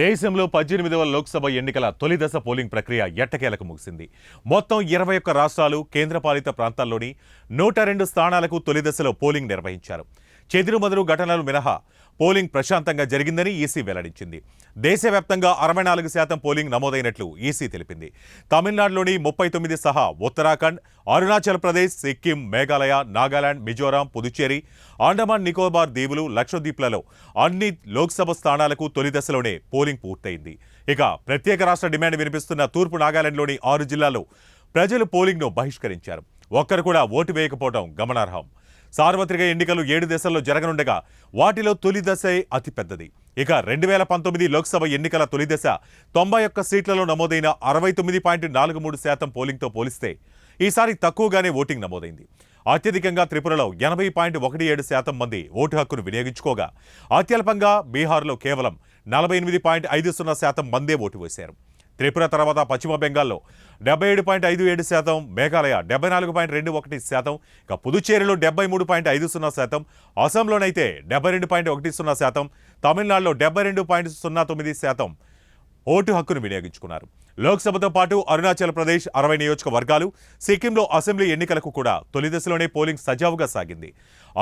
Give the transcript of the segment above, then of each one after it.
దేశంలో పద్దెనిమిదవ లోక్సభ ఎన్నికల తొలి దశ పోలింగ్ ప్రక్రియ ఎట్టకేలకు ముగిసింది. మొత్తం ఇరవై ఒక్క రాష్ట్రాలు కేంద్రపాలిత ప్రాంతాల్లోని నూట రెండు స్థానాలకు తొలి దశలో పోలింగ్ నిర్వహించారు. చెదురుమదురు ఘటనలు మినహా పోలింగ్ ప్రశాంతంగా జరిగిందని ఈసీ వెల్లడించింది. దేశవ్యాప్తంగా అరవై నాలుగు శాతం పోలింగ్ నమోదైనట్లు ఈసీ తెలిపింది. తమిళనాడులోని ముప్పై తొమ్మిది సహా ఉత్తరాఖండ్ అరుణాచల్ ప్రదేశ్ సిక్కిం మేఘాలయ నాగాలాండ్ మిజోరాం పుదుచ్చేరి అండమాన్ నికోబార్ దీవులు లక్షద్వీప్లలో అన్ని లోక్సభ స్థానాలకు తొలి దశలోనే పోలింగ్ పూర్తయింది. ఇక ప్రత్యేక రాష్ట్ర డిమాండ్ వినిపిస్తున్న తూర్పు నాగాలాండ్లోని ఆరు జిల్లాల్లో ప్రజలు పోలింగ్ను బహిష్కరించారు. ఒక్కరు కూడా ఓటు వేయకపోవడం గమనార్హం. సార్వత్రిక ఎన్నికలు ఏడు దశల్లో జరగనుండగా వాటిలో తొలి దశే అతిపెద్దది. ఇక రెండు వేల పంతొమ్మిది లోక్సభ ఎన్నికల తొలి దశ తొంభై ఒక్క సీట్లలో నమోదైన అరవై తొమ్మిది పాయింట్ నాలుగు మూడు శాతం పోలింగ్తో పోలిస్తే ఈసారి తక్కువగానే ఓటింగ్ నమోదైంది. అత్యధికంగా త్రిపురలో ఎనభై పాయింట్ ఒకటి ఏడు శాతం మంది ఓటు హక్కును వినియోగించుకోగా అత్యల్పంగా బీహార్లో కేవలం నలభై ఎనిమిది పాయింట్ ఐదు సున్నా శాతం మందే ఓటు వేశారు. త్రిపుర తర్వాత పశ్చిమ బెంగాల్లో డెబ్బై ఏడు పాయింట్ ఐదు ఏడు శాతం మేఘాలయ డెబ్బై నాలుగు పాయింట్ రెండు ఒకటి శాతం ఇక పుదుచ్చేరిలో డెబ్బై మూడు పాయింట్ ఐదు సున్నా శాతం అసోంలోనైతే డెబ్బై రెండు పాయింట్ ఒకటి సున్నా శాతం తమిళనాడులో డెబ్బై రెండు పాయింట్ సున్నా తొమ్మిది శాతం ఓటు హక్కును వినియోగించుకున్నారు. లోక్సభతో పాటు అరుణాచల్ ప్రదేశ్ అరవై నియోజకవర్గాలు సిక్కింలో అసెంబ్లీ ఎన్నికలకు కూడా తొలి దశలోనే పోలింగ్ సజావుగా సాగింది.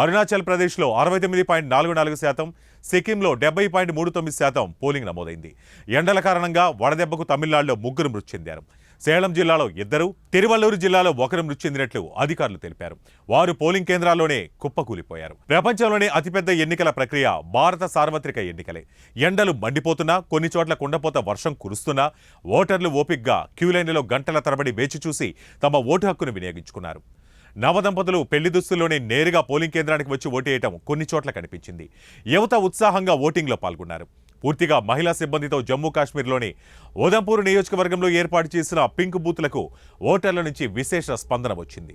అరుణాచల్ ప్రదేశ్లో అరవై తొమ్మిది పాయింట్ నాలుగు నాలుగు శాతం సిక్కింలో డెబ్బై పాయింట్ మూడు తొమ్మిది శాతం పోలింగ్ నమోదైంది. ఎండల కారణంగా వడదెబ్బకు తమిళనాడులో ముగ్గురు మృతి చెందారు. సేలం జిల్లాలో ఇద్దరు తిరువల్లూరు జిల్లాలో ఒకరు మృతి చెందినట్లు అధికారులు తెలిపారు. వారు పోలింగ్ కేంద్రాల్లోనే కుప్పకూలిపోయారు. ప్రపంచంలోనే అతిపెద్ద ఎన్నికల ప్రక్రియ భారత సార్వత్రిక ఎన్నికలే. ఎండలు మండిపోతున్నా కొన్ని చోట్ల కుండపోత వర్షం కురుస్తున్నా ఓటర్లు ఓపిగ్గా క్యూలైన్లలో గంటల తరబడి వేచి చూసి తమ ఓటు హక్కును వినియోగించుకున్నారు. నవదంపతులు పెళ్ళి దుస్తుల్లోనే నేరుగా పోలింగ్ కేంద్రానికి వచ్చి ఓటేయటం కొన్ని చోట్ల కనిపించింది. యువత ఉత్సాహంగా ఓటింగ్లో పాల్గొన్నారు. పూర్తిగా మహిళా సిబ్బందితో జమ్మూ కాశ్మీర్లోని ఉదంపూర్ నియోజకవర్గంలో ఏర్పాటు చేసిన పింక్ బూత్లకు ఓటర్ల నుంచి విశేష స్పందన వచ్చింది.